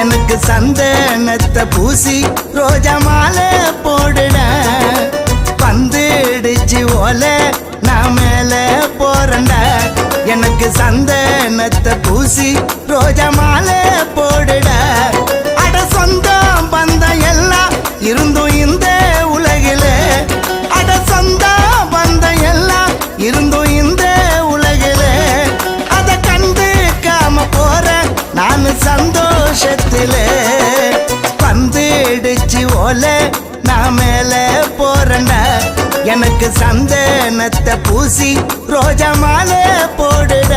எனக்கு சந்தனத்தை பூசி ரோஜா மாலை போடுட பந்துடிச்சு ஓல நான் மேல போறண்ட எனக்கு சந்தனத்தை பூசி ரோஜா மாலை போடுட போல நான் மேல போறண்டா எனக்கு சந்தனத்தை பூசி ரோஜா மாலை போடுட.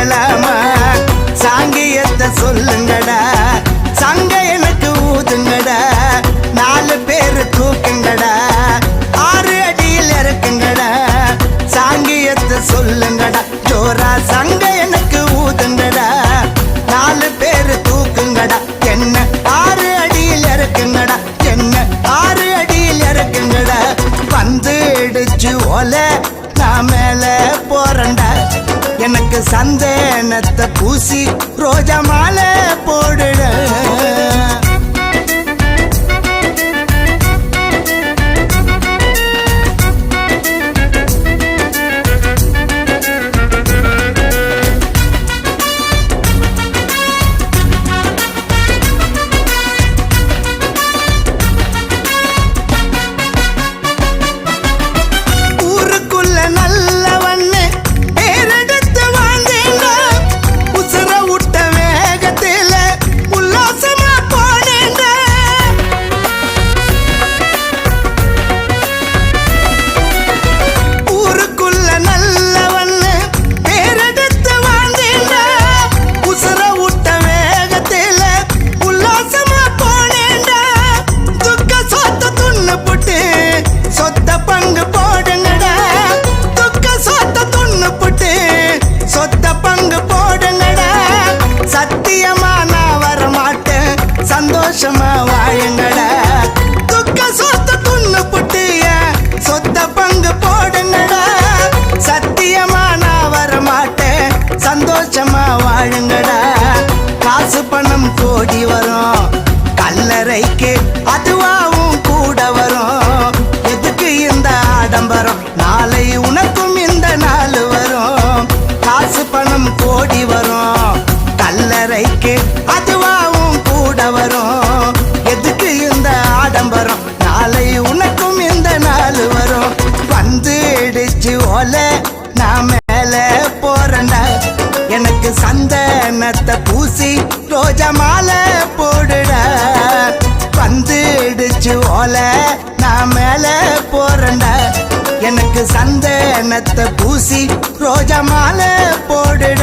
கேளாமா சாங்கியத்தை சொல்லுங்கடா. சங்க எனக்கு ஊதுங்கடா. நாலு பேர் தூக்குங்கடா. ஆறு அடியில் இறக்குங்கடா. சாங்கியத்தை சொல்லுங்கடா. ஜோரா சங்க சந்தேனத்தை பூசி ரோஜா வண்ணத்தை பூசி ரோஜா மாலை போடுட வந்து ஓல நான் மேல போறேன்ட. எனக்கு சந்தனத்தை பூசி ரோஜா மாலை போடுட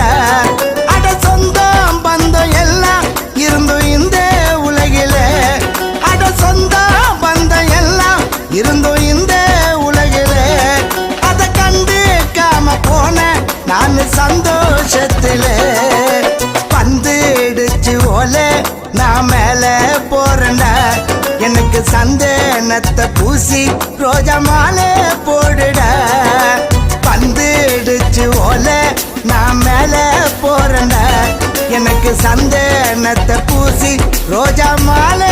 அட சொந்தம் பந்தம் எல்லாம் இருந்தும் இந்த சந்தேனத்தை பூசி ரோஜா மாலை போடுட. பந்து இடிச்சு ஓல நான் மேலே போறேன்ட. எனக்கு சந்தேனத்தை பூசி ரோஜா மாலை